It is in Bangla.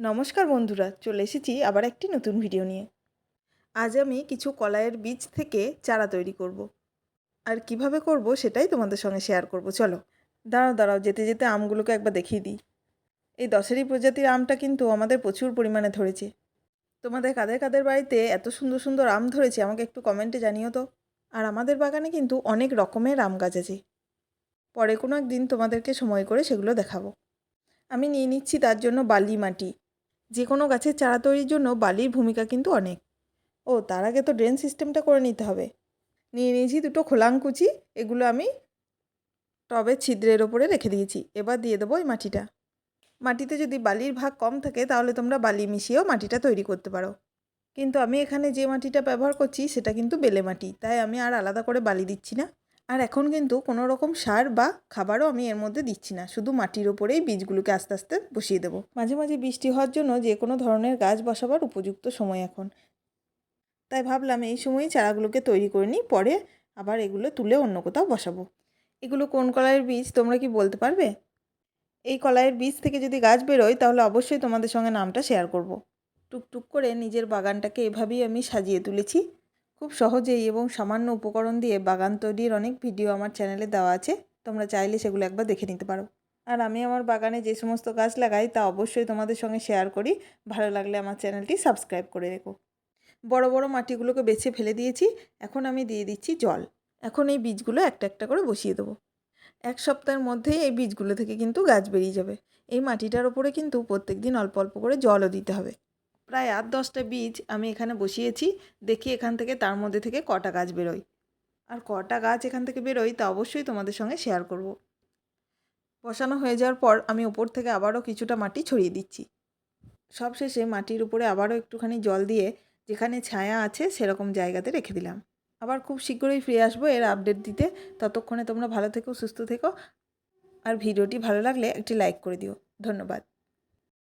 নমস্কার বন্ধুরা, চলে এসেছি আবার একটি নতুন ভিডিও নিয়ে। আজ আমি কিছু কলাইয়ের বীজ থেকে চারা তৈরি করব। আর কীভাবে করব সেটাই তোমাদের সঙ্গে শেয়ার করব। চলো, দাঁড়াও দাঁড়াও, যেতে যেতে আমগুলোকে একবার দেখিয়ে দিই। এই দশেরই প্রজাতির আমটা কিন্তু আমাদের প্রচুর পরিমাণে ধরেছে। তোমাদের কাদের কাদের বাড়িতে এত সুন্দর সুন্দর আম ধরেছে আমাকে একটু কমেন্টে জানিও তো। আর আমাদের বাগানে কিন্তু অনেক রকমের আম গাছ আছে। পরে কোনো একদিন তোমাদেরকে সময় করে সেগুলো দেখাবো। আমি নিয়ে নিচ্ছি তার জন্য বালি মাটি। যে কোনো গাছের চারা তৈরির জন্য বালির ভূমিকা কিন্তু অনেক। ও, তার আগে তো ড্রেন সিস্টেমটা করে নিতে হবে। নিয়ে নিয়েছি দুটো খোলাংকুচি এগুলো আমি টবের ছিদ্রের ওপরে রেখে দিয়েছি। এবার দিয়ে দেবো এই মাটিটা। মাটিতে যদি বালির ভাগ কম থাকে, তাহলে তোমরা বালি মিশিয়েও মাটিটা তৈরি করতে পারো। কিন্তু আমি এখানে যে মাটিটা ব্যবহার করছি, সেটা কিন্তু বেলে মাটি। তাই আমি আর আলাদা করে বালি দিচ্ছি না। আর এখন কিন্তু কোনো রকম সার বা খাবারও আমি এর মধ্যে দিচ্ছি না। শুধু মাটির ওপরেই বীজগুলোকে আস্তে আস্তে বসিয়ে দেবো। মাঝে মাঝে বৃষ্টি হওয়ার জন্য যে কোনো ধরনের গাছ বসাবার উপযুক্ত সময় এখন। তাই ভাবলাম এই সময়ই চারাগুলোকে তৈরি করে নিই, পরে আবার এগুলো তুলে অন্য কোথাও বসাবো। এগুলো কোন কলাইয়ের বীজ তোমরা কি বলতে পারবে? এই কলাইয়ের বীজ থেকে যদি গাছ বেরোয়, তাহলে অবশ্যই তোমাদের সঙ্গে নামটা শেয়ার করব। টুকটুক করে নিজের বাগানটাকে এভাবেই আমি সাজিয়ে তুলেছি। খুব সহজেই এবং সামান্য উপকরণ দিয়ে বাগান তৈরির অনেক ভিডিও আমার চ্যানেলে দেওয়া আছে। তোমরা চাইলে সেগুলো একবার দেখে নিতে পারো। আর আমি আমার বাগানে যে সমস্ত গাছ লাগাই, তা অবশ্যই তোমাদের সঙ্গে শেয়ার করি। ভালো লাগলে আমার চ্যানেলটি সাবস্ক্রাইব করে রেখো। বড় বড় মাটিগুলোকে বেছে ফেলে দিয়েছি। এখন আমি দিয়ে দিচ্ছি জল। এখন এই বীজগুলো একটা একটা করে বসিয়ে দেবো। এক সপ্তাহের মধ্যেই এই বীজগুলো থেকে কিন্তু গাছ বেরিয়ে যাবে। এই মাটিটার ওপরে কিন্তু প্রত্যেক দিন অল্প অল্প করে জলও দিতে হবে। প্রায় আট দশটা বীজ আমি এখানে বসিয়েছি, দেখি এখান থেকে তার মধ্যে থেকে কটা গাছ বেরোয়। আর কটা গাছ এখান থেকে বেরোয় তা অবশ্যই তোমাদের সঙ্গে শেয়ার করব। বসানো হয়ে যাওয়ার পর আমি ওপর থেকে আবারও কিছুটা মাটি ছড়িয়ে দিচ্ছি। সবশেষে মাটির উপরে আবারও একটুখানি জল দিয়ে যেখানে ছায়া আছে সেরকম জায়গাতে রেখে দিলাম। আবার খুব শীঘ্রই ফিরে আসব এর আপডেট দিতে। ততক্ষণে তোমরা ভালো থেকো, সুস্থ থেকো। আর ভিডিওটি ভালো লাগলে একটি লাইক করে দিও। ধন্যবাদ।